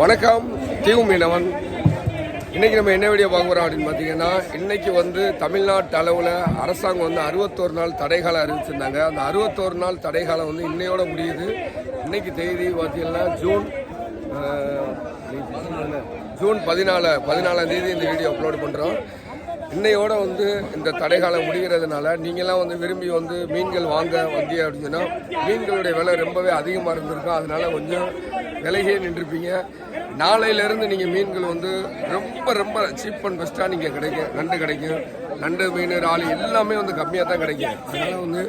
வணக்கம். தீவு மீனவன். இன்னைக்கு நம்ம என்ன வீடியோ பார்க்க அப்படின்னு பார்த்தீங்கன்னா இன்னைக்கு வந்து தமிழ்நாட்டு அளவில் அரசாங்கம் வந்து அறுபத்தோரு நாள் தடைகாலம் அறிவிச்சிருந்தாங்க. அந்த அறுபத்தோரு நாள் தடைகாலம் வந்து இன்னையோட முடியுது. இன்னைக்கு தேதி பார்த்தீங்கன்னா ஜூன் ஜூன் பதினாலு பதினாலாம் தேதி இந்த வீடியோ அப்லோட் பண்ணுறோம் இன்னையோட வந்து இந்த தடைகாலம் முடிகிறதுனால நீங்களாம் வந்து விரும்பி வந்து மீன்கள் வாங்க வந்தீங்க அப்படின்னா மீன்களுடைய விலை ரொம்பவே அதிகமாக இருந்திருக்கும். அதனால கொஞ்சம் விலையே நின்றுருப்பீங்க நாளையிலேருந்து நீங்கள் மீன்கள் வந்து ரொம்ப ரொம்ப சீப் அண்ட் பெஸ்ட்டாக நீங்கள் கிடைக்கும். நண்டு கிடைக்கும். நண்டு மீன் இறால் எல்லாமே வந்து கம்மியாக தான் கிடைக்கும். அதனால் வந்து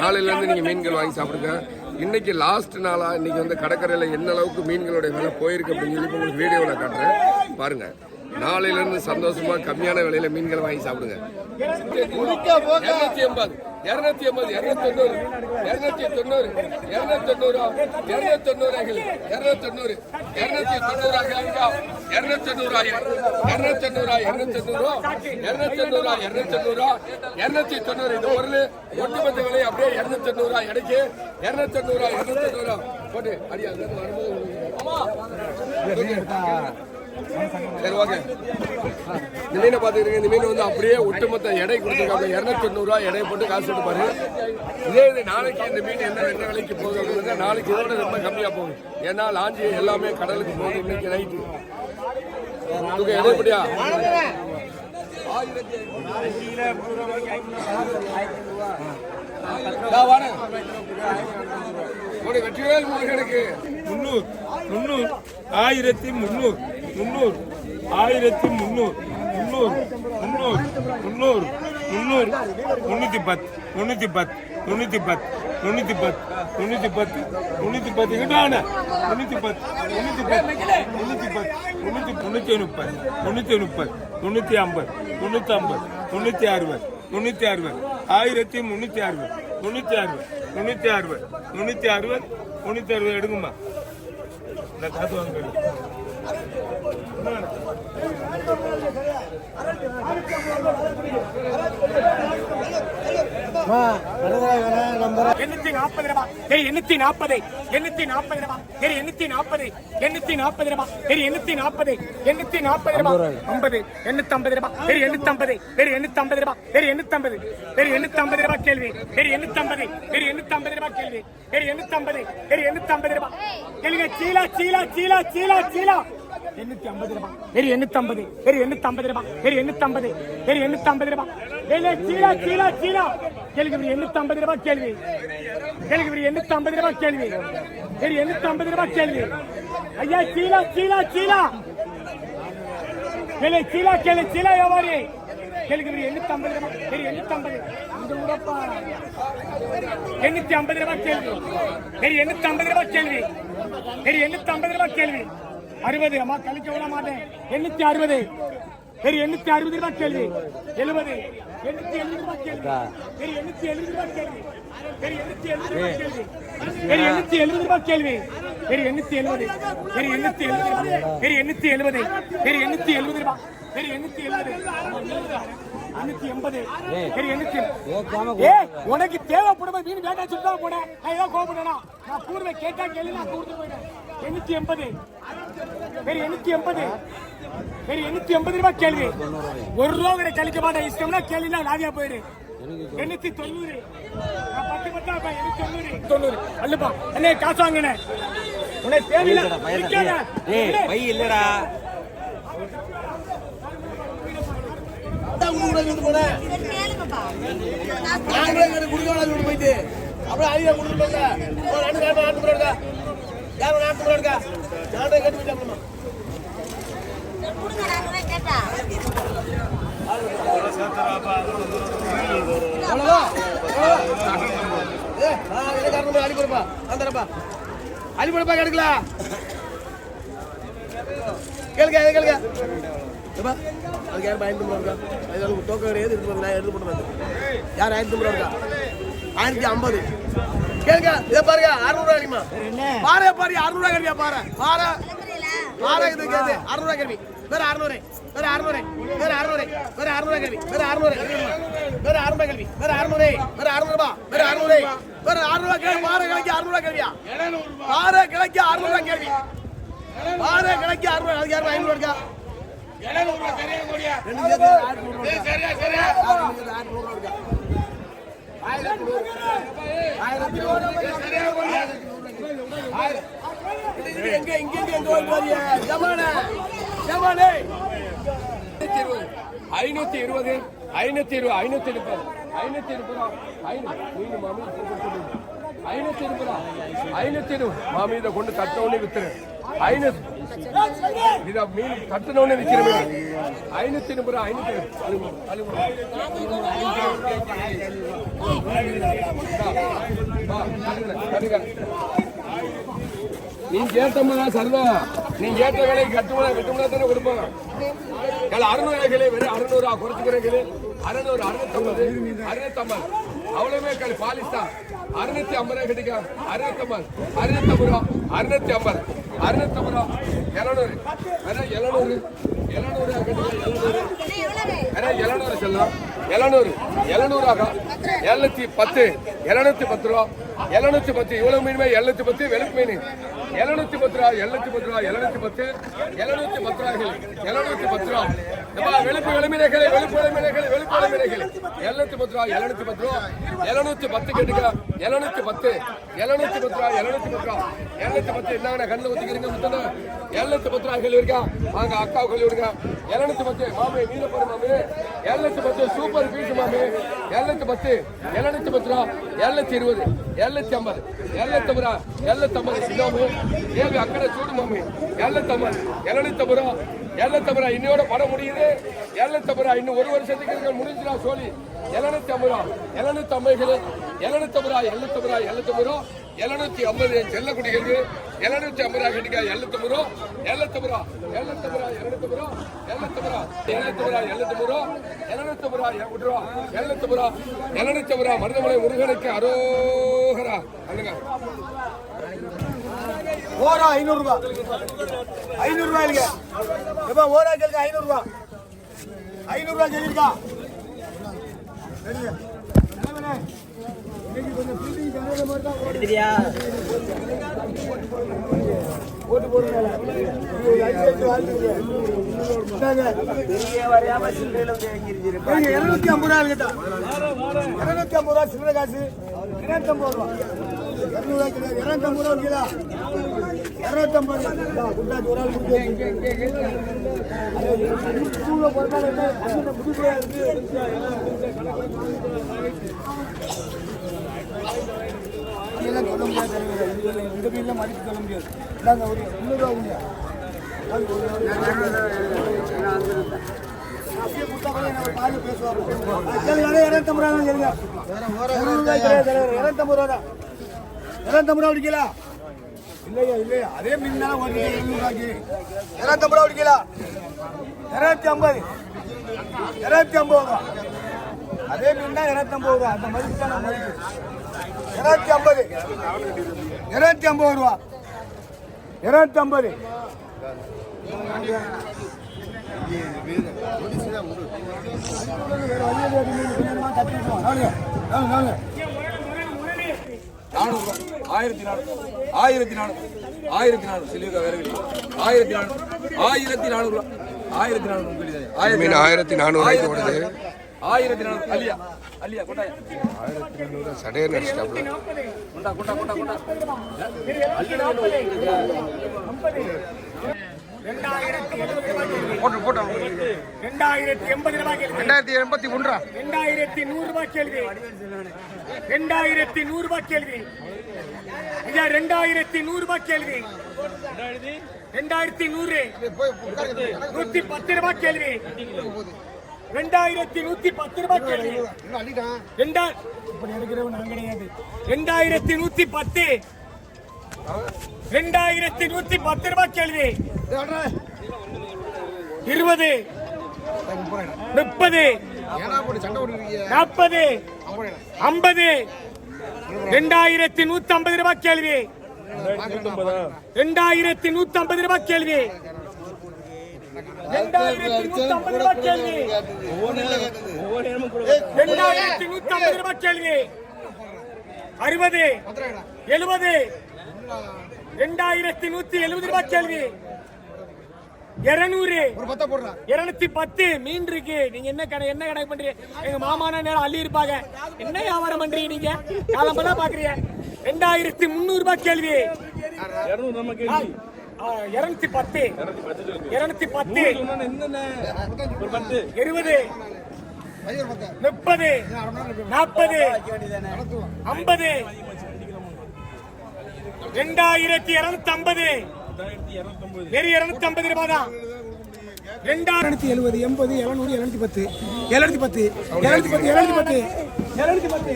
நாளையிலேருந்து நீங்கள் மீன்கள் வாங்கி சாப்பிடுங்க. இன்னைக்கு லாஸ்ட் நாளாக இன்றைக்கி வந்து கடற்கரையில் என்ன அளவுக்கு மீன்களுடைய விலை போயிருக்கு அப்படின்னு சொல்லி உங்களுக்கு வீடியோவில் காட்டுறேன். பாருங்கள் நாளையிலேருந்து சந்தோஷமா கம்மியான விலையில மீன்களை வாங்கி சாப்பிடுங்க. இருநூத்தி ஐம்பது இருநூத்தி எண்பது இருநூத்தி தொண்ணூறு இருநூத்தி தொண்ணூறு இருநூத்தி தொண்ணூறு இருநூத்தி தொண்ணூறு அகில் இருநூத்தி தொண்ணூறு இருநூத்தி தொண்ணூறு அகிலங்கா இருநூத்தி தொண்ணூறு இருநூத்தி தொண்ணூறு இருநூத்தி தொண்ணூறு இருநூத்தி தொண்ணூறு இருநூத்தி தொண்ணூறா இருநூத்தி தொண்ணூறு இந்த பொருள் ஒட்டுமொத்த விலை அப்படியே இருநூத்தி தொண்ணூறு இடைக்கு இருநூத்தி தொண்ணூறு இருநூத்தி தொண்ணூறு போட்டு அடியா வரும்போது. சரி ஓகே. இந்த மீனை பார்த்துக்கிறீங்க இந்த மீன் வந்து அப்படியே ஒட்டுமொத்த எடை கொடுத்துருக்காங்க. இரநூத்தி தொண்ணூறுரூவா எடை போட்டு காசு எடுப்பாரு இதே இது நாளைக்கு இந்த மீன் என்ன என்ன விலைக்கு போகுது அப்படின்னா நாளைக்கு இதோட ரொம்ப கம்மியாக போகும் ஏன்னா லாஞ்சி எல்லாமே கடலுக்கு போகுது இன்னைக்கு நைட்டு. உங்களுக்கு எடைப்படியா ஒரு வெற்றிவேல் முருகனுக்கு. ஆயிரத்தி முன்னூறு முந்நூறு ஆயிரத்தி முந்நூறு முந்நூறு முந்நூறு முந்நூறு முந்நூறு முந்நூற்றி பத்து முந்நூற்றி பத்து முந்நூற்றி பத்து முந்நூற்றி பத்து முந்நூற்றி பத்து முந்நூற்றி பத்து கிட்டான முந்நூற்றி பத்து முந்நூற்றி பத்து முந்நூற்றி பத்து முந்நூற்றி முந்நூற்றி முப்பது முந்நூற்றி முப்பது முந்நூற்றி ஐம்பது முந்நூற்றி ஐம்பது முந்நூற்றி அறுபது முந்நூற்றி அறுபது ஆயிரத்தி முந்நூற்றி அறுபது முந்நூற்றி அறுபது முந்நூற்றி அறுபது முந்நூற்றி அறுபது முந்நூற்றி அறுபது எடுக்குமா இந்த காசு வாங்க எண்ணூத்தி நாற்பது ரூபாய் சரி எண்ணூத்தி நாற்பது எண்ணூத்தி நாற்பது ரூபாய் சரி எண்ணூத்தி நாற்பது எண்ணூத்தி நாற்பது ரூபாய் சரி எண்ணூத்தி நாற்பது எண்ணூத்தி நாற்பது ரூபாய் ஐம்பது எண்ணூத்தி ஐம்பது ரூபாய் சரி எண்ணூத்தி ஐம்பது சரி எண்ணூத்தி ஐம்பது ரூபாய் சரி எண்ணூத்தி ஐம்பது எண்ணூத்தி ஐம்பது ரூபாய் கேள்வி சரி எண்ணூத்தி ஐம்பது எண்ணூத்தி ஐம்பது ரூபாய் கேள்வி சரி எண்ணூத்தி ஐம்பது சரி எண்ணூத்தி ஐம்பது ரூபாய் கேளுங்க சீலா சீலா சீலா சீலா சீலா எண்ணூத்தி ஐம்பது ரூபாய் சரி எண்ணூத்தி ஐம்பது சரி எண்ணூத்தி ஐம்பது ரூபாய் சரி எண்ணூத்தி ஐம்பது சரி எண்ணூத்தி ஐம்பது ரூபாய் ஏலே சீலா சீலா சீலா எண்ணூத்தி ஐம்பது ரூபாய் கேள்வி கேளுங்க எண்ணூத்தி ஐம்பது ரூபாய் கேள்வி சரி எண்ணூத்தி ஐம்பது ரூபாய் கேள்வி ஐயா சீலா சீலா சீலா கேளு சீலா கேளு சீலா வியாபாரி கேளுங்க எண்ணூத்தி ஐம்பது ரூபாய் சரி எண்ணூத்தி ஐம்பது இந்த ஊரப்பா எண்ணூத்தி ஐம்பது ரூபாய் கேள்வி எண்ணூத்தி ஐம்பது ரூபாய் கேள்வி எண்ணூத்தி ஐம்பது ரூபாய் கேள்வி அறுபது அம்மா கழிக்க விட மாட்டேன் எண்ணூத்தி அறுபது சரி எண்ணூத்தி அறுபது ரூபாய் கேள்வி எழுபது எண்ணூத்தி எழுபது ரூபாய் கேள்வி சரி எண்ணூத்தி எழுபது ரூபாய் கேள்வி சரி எண்ணூத்தி எழுபது ரூபாய் கேள்வி சரி எண்ணூத்தி எழுபது ரூபாய் கேள்வி சரி எண்ணூத்தி எழுபது சரி எண்ணூத்தி எழுபது சரி எண்ணூத்தி எழுபது சரி எண்ணூத்தி எழுபது ரூபாய் சரி எண்ணூத்தி எழுபது எண்ணூத்தி எண்பது சரி ஏ உனக்கு தேவைப்படும் மீன் வேண்டாம் சொல்லி தான் போனேன் நான் ஏதோ கோபப்படணும் நான் பூர்வை கேட்டா கேள்வி நான் கொடுத்து போயிட்டேன் எண்ணூத்தி எண்பது சரி எண்ணூத்தி எண்பது. சரி எண்ணூத்தி எண்பது ரூபாய் கேள்வி. ஒரு ரூபா கூட கழிக்க மாட்டேன் இஷ்டம்னா கேள்வினா லாதியா போயிரு எண்ணூத்தி தொண்ணூறு. நான் பத்து பத்தா எண்ணூத்தி தொண்ணூறு. தொண்ணூறு. அல்லப்பா என்ன காசு வாங்கினேன் உனக்கு தேவையில்லை. பை இல்லடா. போயிட்டு ஒரு ரெண்டு நாட்டு நாட்டு இருக்கா? யாரும் நாட்டு இருக்கா? நாட்டை கட்டி போயிட்டாங்க வந்துடுறப்பா அலி கிடைக்கல கேளுங்க கேளுங்க அதுக்கு யாரும் ஆயிரத்தி ஐம்பது இருக்கா அது டோக்கன் கிடையாது எடுத்து நான் எடுத்து யார் ஆயிரத்தி ஐம்பது இருக்கா ஆயிரத்தி ஐம்பது. கேளுங்க இதை பாருங்க அறுநூறுவா கிடைக்குமா பாரு பாரு அறுநூறுவா கிடைக்கா பாரு. பாரு. பாரு இது கேது அறுநூறுவா கிடைக்கும் வேற அறுநூறு வேற அறுநூறு வேற அறுநூறு வேற அறுநூறு கல்வி வேற அறுநூறு வேற அறுநூறு கல்வி வேற அறுநூறு வேற அறுநூறுபா வேற அறுநூறு வேற அறுநூறுவா கேள்வி பாரு கிழக்கு அறுநூறுவா கேள்வியா பாரு கிழக்கு அறுநூறுவா கேள்வி பாரு கணக்கு அறுநூறு அதுக்கு யாரும் ஐநூறு இருக்கா? எழுநூறு சரியா கூடியா? ரெண்டு சரியா சரியா எங்க எங்க எங்க ஓடி போறிய ஜமானே ஜமானே ஐநூத்தி இருபது ஐநூத்தி இருபது ஐநூத்தி முப்பது ஐநூத்தி இருபது ஐநூத்தி இருபது ஐநூத்தி இருபது மாமி இதை கொண்டு தட்டவொன்னே வித்துரு ஐநூத்தி இதா மீன் தட்டினோடனே நிற்கிறமே ஐநூத்தி எண்பது ஐநூத்தி நீ கேட்டோம்னா சரிதா. நீ கேட்ட வேலையை கட்டுமனா கட்டுமனா தானே கொடுப்பாங்க அறுநூறு கிலோ வெறும் அறுநூறு குறைச்சுக்கிறேன் கிலோ அறுநூறு அறுநூத்தம்பது அறுநூத்தம்பது. அவ்வளவுமே கல் பாலிஸ் தான் அறுநூத்தி ஐம்பது ரூபாய் கிடைக்கும் அறுநூத்தம்பது அறுநூத்தம்பது ரூபா அறுநூத்தி ஐம்பது. அறுநூத்தம்பது ரூபா எழுநூறு. வேற எழுநூறு எழுநூறு எழுநூறு. வேற எழுநூறு செல்லம் எழுநூறு எழுநூறு ஆகும் எழுநூத்தி பத்து எழுநூத்தி பத்து ரூபா. எழுநூத்தி பத்து இவ்வளவு மீனுமே எழுநூத்தி பத்து வெளுப்பு மீன். எழுநூத்தி பத்து ரூபா எழுநூத்தி பத்து ரூபா எழுநூத்தி பத்து. எழுநூத்தி பத்து ரூபாய்கள் எழுநூத்தி பத்து ரூபா. வெளுப்பு விளம்பினைகள் வெளுப்பு விளம்பினைகள் வெளுப்பு விளம்பினைகள் எழுநூத்தி பத்து ரூபா எழுநூத்தி பத்து ரூபா எழுநூத்தி பத்து கேட்டுக்க எழுநூத்தி பத்து எழுநூத்தி பத்து ரூபா எழுநூத்தி பத்து ரூபா. எழுநூத்தி பத்து என்னங்கண்ணா கண்ணில் ஊத்திக்கிறீங்க முத்தன எழுநூத்தி பத்து ரூபா கேள்வி இருக்கா வாங்க அக்கா கேள்வி இருக்கா எழுநூத்தி பத்து மாமி மீன போற மாமி எழுநூத்தி பத்து சூப்பர் பீஸ் மாமி எழுநூத்தி பத்து எழுநூத்தி பத்து ரூபா எழுநூத்தி இருபது எழுநூத்தி ஐம்பது எழுநூத்தி ஐம்பது ரூபா எழுநூத்தி ஐம்பது சின்னோமு ஏவி அக்கறை சூடு மாமி எழுநூத்தி ஐம்பது எழுநூத்தி ஐம்பது ரூபா எழுநூத்தி ஐம்பது ரூபா இன்னையோட படம் முடியுது எழுநூத்தி ஐம்பது ரூபா இன்னும் ஒரு வருஷத்துக்கு இது முடிஞ்சிடா சோழி எழுநூத்தி ஐம்பது ரூபா எழுநூத்தி ஐம்பது எழுநூத்தி ஐம்பது ரூபா எழுநூத்தி ஐம்பது ரூபா எழுநூத்தி ஐம்பது ரூபா எழுநூத்தி ஐம்பது செல்லக்குடிகளுக்கு ಎರಡುನೂറ്റി ಐಂಬರ ಗಂಟೆಗೆ ಎಳ್ಳುತ್ತಮೂರು ಎಳ್ಳುತ್ತಮೂರ ಎಳ್ಳುತ್ತಮೂರ ಎರಡುತ್ತಮೂರ ಎಳ್ಳುತ್ತಮೂರ ಎಳ್ಳುತ್ತಮೂರ ಎಳ್ಳುತ್ತಮೂರ ಎರಡುತ್ತಮೂರ விட்டுருவா எண்ணூத்தம்பது ரூபா எண்ணூத்தி ரூபா மருதமலை முருகனுக்கு அரோகரா அழுங்க ஓரா ஐநூறு ரூபா ஐநூறு ரூபாய் இல்லைங்க எப்ப ஓரா கேளுங்க ஐநூறு ரூபா ஐநூறு ரூபா சொல்லிருக்கா எடுத்துறியா ஓட்டு போடுறாங்க இருநூத்தி ஐம்பது ரூபா இருக்கா இருநூத்தி ஐம்பது ரூபா சில்லற காசு இருநூத்தம்பது ரூபா இரநூறுவா கிலோ இரநூத்தம்பது ரூபா கிலோ இரநூத்தம்பது ரூபா குண்டாச்சு ஒரு ஆள் முடிஞ்சு பொருளாதார முடிவு இருக்கு முடியாது இந்த மீன்ல மதிப்பு சொல்ல முடியாது நாங்கள் ஒரு முந்நூறுவா உண்டு அப்படியே கூட நம்ம பாதி பேசுவாங்க கேளுங்க ரூபா தான் கேளுங்க ரூபா தான் ரூபா இல்லையா இல்லையா அதே மீன் தானே ஓட்டி இருநூறுவாய்க்கு இருநூத்தம்பது ரூபா அடிக்கலா இருநூத்தி ஐம்பது இரநூத்தி ஐம்பது ரூபா அதே மீன் தான் இருநூத்தம்பது ரூபா. அந்த மதிப்பு தான் மதிப்பு. இருநூத்தி ஐம்பது இருநூத்தி ஐம்பது ரூபா. இருநூத்தி ஐம்பது நானூறு ஆயிரத்தி நானூறு. ஆயிரத்தி நானூறு. ஆயிரத்தி நானூறு. சிலிவா வேற ஆயிரத்தி நானூறு. ஆயிரத்தி நானூறு ஆயிரத்தி நானூறு ஆயிரத்தி மீன் ஆயிரத்தி நானூறு ஓடுது. ஆயிரத்தி நானூறு அல்லியா அல்லியா கொண்டாயா சடையை நடிச்சிட்டாப்ல கொண்டா கொண்டா கொண்டா கொண்டா. போட்டு போட்டு. ரெண்டாயிரத்தி எண்பது ரூபாய் கேள்வி. ரெண்டாயிரத்தி எண்பத்தி ஒன்றா ரெண்டாயிரத்தி நூறு ரூபாய் கேள்வி. ரெண்டாயிரத்தி நூறு ரூபாய் கேள்வி. ஐயா ரெண்டாயிரத்தி நூறு ரூபாய் கேள்வி. ரெண்டாயிரத்தி நூறு. நூத்தி பத்து ரூபாய் கேள்வி. ரெண்டாயிரத்தி நூத்தி பத்து ரூபாய் கிடையாது. ரெண்டாயிரத்தி நூத்தி பத்து. ரெண்டாயிரத்தி நூத்தி பத்து ரூபாய் கேள்வி இருபது முப்பது நாற்பது ஐம்பது. ரெண்டாயிரத்தி நூத்தி ஐம்பது ரூபாய் கேள்வி ரெண்டாயிரத்தி நூத்தி ஐம்பது ரூபாய் கேள்வி ரெண்டாயிரத்தி நூத்தி ஐம்பது ரூபாய் கேள்வி ரெண்டாயிரத்தி நூத்தி ஐம்பது ரூபாய் கேள்வி அறுபது எழுபது ரெண்டாயிரத்தி நூத்தி எழுபது ரூபாய் கேள்வி இருநூறு. ஒரு பத்த போடுறா. இருநூத்தி பத்து மீன் இருக்கு. நீங்க என்ன கடை என்ன கடை பண்றீங்க? எங்க மாமான நேரம் அள்ளி இருப்பாங்க. என்ன வியாபாரம் பண்றீங்க நீங்க? காலம்பெல்லாம் பாக்குறீங்க ரெண்டாயிரத்தி முந்நூறு ரூபாய் கேள்வி. இருநூத்தி பத்து. இருநூத்தி பத்து. இருபது. முப்பது. நாற்பது. ஐம்பது. ரெண்டாயிரத்தி இருநூத்தி ஐம்பது வெறும் இருநூத்தி ஐம்பது ரூபாய் தான் ரெண்டாயிரத்தி எழுபது எண்பது எழுநூறு எழுநூத்தி பத்து. எழுநூத்தி பத்து. எழுநூத்தி பத்து எழுநூத்தி பத்து. எழுநூத்தி பத்து.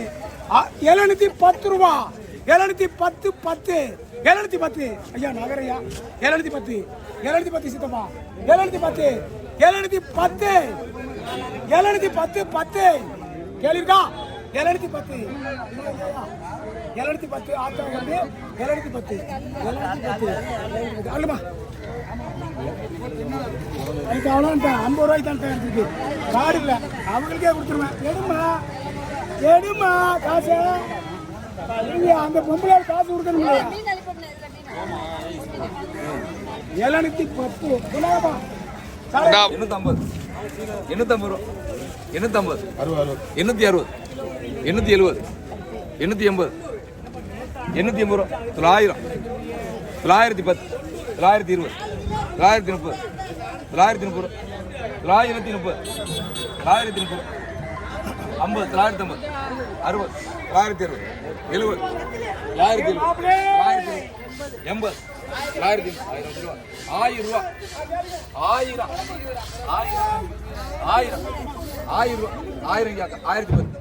எழுநூத்தி பத்து ரூபா. எழுநூத்தி பத்து பத்து. எழுநூத்தி பத்து. ஐயா நகரையா? எழுநூத்தி பத்து. எழுநூத்தி பத்து சித்தப்பா. எழுநூத்தி பத்து. எழுநூத்தி பத்து. எழுநூத்தி பத்து பத்து. கேள்விக்கா எழுநூத்தி பத்து. எழுநூத்தி பத்து ஆத்தா வந்து எழுநூத்தி பத்து. எழுநூத்தி பத்து. அல்லமா அதுக்கு அவ்வளோன்ட்டா ஐம்பது ரூபாய்க்கு தான் எடுத்துருக்கு காடு இல்லை. அவங்களுக்கே கொடுத்துருவேன். எடுமா எடுமா காசு. நீங்க அந்த பொம்பளை காசு கொடுக்கணும்? எழுநூத்தி பத்து எண்ணூத்தம்பது. எண்ணூத்தம்பது ரூபா. எண்ணூத்தம்பது. எண்ணூத்தி அறுபது. எண்ணூத்தி எழுபது எண்ணூத்தி எண்பது. எண்ணூத்தி எண்பது ரூபா. தொள்ளாயிரம் தொள்ளாயிரத்தி பத்து. தொள்ளாயிரத்தி இருபது. தொள்ளாயிரத்தி முப்பது. தொள்ளாயிரத்தி முப்பது ரூபா. தொள்ளாயிரத்தி முப்பது. தொள்ளாயிரத்தி முப்பது. ஐம்பது தொள்ளாயிரத்தி ஐம்பது அறுபது தொள்ளாயிரத்தி அறுபது. எழுபது தொள்ளாயிரத்தி எழுபது. தொள்ளாயிரத்தி எண்பது தொள்ளாயிரத்தி ஆயிரம் ரூபா. ஆயிரம் ரூபா. ஆயிரம். ஆயிரம். ஆயிரம் ஆயிரம் ரூபா ஆயிரம் ஆயிரத்தி பத்து.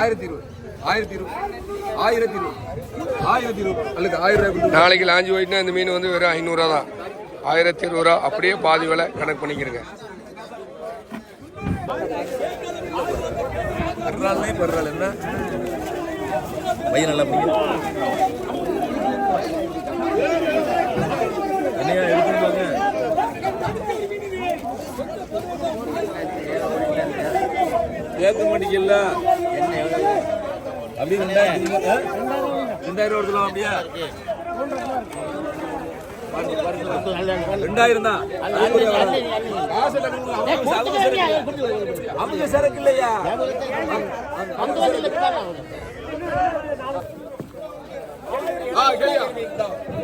ஆயிரத்தி இருபது. ஆயிரத்தி இருபது. ஆயிரத்தி இருபது. ஆயிரத்தி இருபது. அல்லது ஆயிரம் ரூபாய் நாளைக்கு லாஞ்சி போயிட்டுனா இந்த மீன் வந்து வெறும் ஐநூறுரூவா தான். ஆயிரத்தி இருபது ரூபா. அப்படியே பாதி விலை கணக்கு பண்ணிக்கிறேங்க. படுறாள் படுறாள் என்ன? பையன் நல்லா பையன். என்னையா எடுத்துருப்பாங்க கேட்க மாட்டீங்கல்ல? அப்படி ரெண்டாயிரம்? ரெண்டாயிரம் எடுத்துலாம் அப்படியா ரெண்டாயிரம் தான் அவங்க சரக்கு இல்லையா ஆ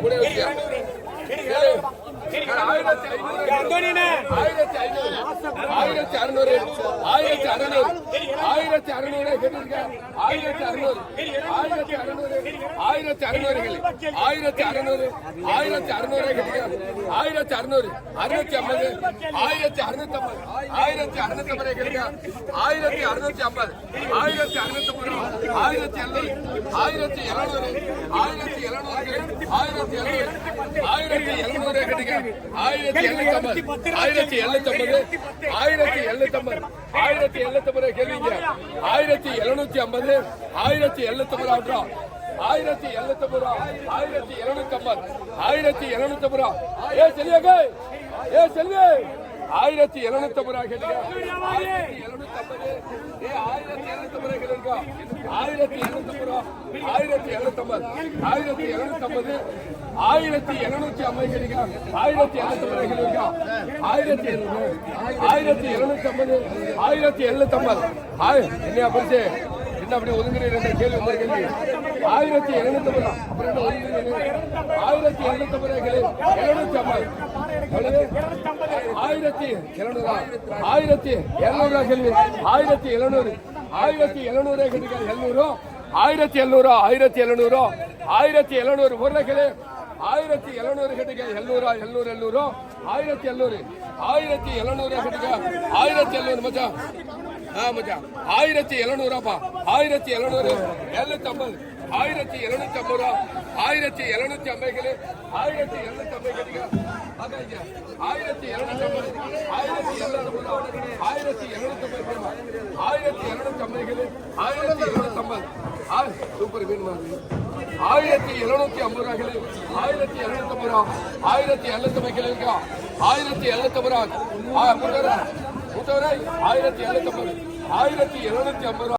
கூட ஆயிரத்தி ஐநூறு ஆயிரத்தி அறுநூறு ஆயிரத்தி அறுநூறு ஆயிரத்தி அறுநூறு கேட்டிருக்கேன் ஆயிரத்தி அறுநூறு ஆயிரத்தி அறுநூறு ஆயிரத்தி அறுநூறுகள் ஆயிரத்தி அறுநூறு ஆயிரத்தி அறுநூறு கேட்டிருக்கேன் ஆயிரத்தி அறுநூறு அறுநூத்தி ஐம்பது ஆயிரத்தி அறுநூத்தி ஐம்பது ஆயிரத்தி அறுநூத்தி ஐம்பது கேட்டிருக்கேன் ஆயிரத்தி அறுநூத்தி ஐம்பது ஆயிரத்தி அறுநூத்தி ஐம்பது ஆயிரத்தி எழுநூறு ஆயிரத்தி எழுநூறு ஆயிரத்தி எழுநூறு ஆயிரத்தி எழுநூறு ஆயிரத்தி எழுநூறு கேட்டிருக்கேன் ஆயிரத்தி எழுநூத்தி ஐம்பது ஆயிரத்தி எழுநூத்தி ஐம்பது ஆயிரத்தி எழுநூத்தி ஐம்பது ஆயிரத்தி எழுநூத்தி ஐம்பது கேள்விங்க ஆயிரத்தி எழுநூத்தி ஐம்பது ஆயிரத்தி எழுநூத்தி ஐம்பது ஆயிரத்தி எழுநூத்தி ஐம்பது ரூபா ஆயிரத்தி எழுநூத்தி ஐம்பது ஆயிரத்தி எழுநூத்தி ஐம்பது ரூபா ஏ செல்வியாங்க ஏ செல்வி ஆயிரத்தி எழுநூத்தி ஐம்பது ஆயிரத்தி எழுநூத்தி ஐம்பது ஆயிரத்தி எழுநூத்தி ஐம்பது ஆயிரத்தி எழுநூத்தி ஐம்பது ஆயிரத்தி எழுநூத்தி ஐம்பது ஆயிரத்தி எழுநூத்தி ஐம்பது ஆயிரத்தி எழுநூத்தி ஐம்பது கேட்டீங்க. ஆயிரத்தி எழுநூத்தி ஐம்பது கேளுங்க ஆயிரத்தி ஆயிரத்தி எழுநூத்தி ஐம்பது ஆயிரத்தி எழுநூத்தி ஐம்பது என்னையா பரிசு என்ன அப்படி ஒதுங்குறீங்க? கேள்வி ஒரு ஆயிரத்தி எழுநூத்தி ஐம்பது அப்புறம் என்ன ஆயிரத்தி எழுநூத்தி ஐம்பது எழுநூத்தி ஐம்பது ஆயிரத்தி எழுநூறு. ஆயிரத்தி எழுநூறுவா கேள்வி. ஆயிரத்தி எழுநூறு. ஆயிரத்தி எழுநூறு எழுநூறு. ஆயிரத்தி எழுநூறு. ஆயிரத்தி எழுநூறு. ஆயிரத்தி எழுநூறு. உருளைக்கிழு ஆயிரத்தி எழுநூறு கேட்டுக்க. எழுநூறா? எழுநூறு எழுநூறு. ஆயிரத்தி எழுநூறு. ஆயிரத்தி எழுநூறு கேட்டுக்க. ஆயிரத்தி எழுநூறு மச்சான். மச்சான். ஆயிரத்தி எழுநூறாப்பா ஆயிரத்தி எழுநூறு. எழுநூத்தி ஐம்பது ஆயிரத்தி எழுநூத்தி ஐம்பது ரூபா. ஆயிரத்தி எழுநூத்தி ஐம்பது ஆயிரத்தி எழுநூத்தி ஐம்பது ஆயிரத்தி எழுநூத்தி ஐம்பது ஆயிரத்தி எழுநூத்தி ஐம்பது ஆயிரத்தி எழுநூத்தி ஐம்பது ஆயிரத்தி எழுநூத்தி ஐம்பது ஆயிரத்தி எழுநூத்தி ஐம்பது சூப்பர் மீன் மாதிரி ஆயிரத்தி எழுநூத்தி ஐம்பது ரூபா ஆயிரத்தி எழுநூத்தி ஐம்பது ரூபா. ஆயிரத்தி எழுநூத்தி ஐம்பது கிலோ இருக்கா ஆயிரத்தி எழுநூத்தி ஐம்பது ரூபா ஆ, ஆயிரத்தி எழுநூத்தி ஐம்பது ஆயிரத்தி எழுநூத்தி ஐம்பது ரூபா.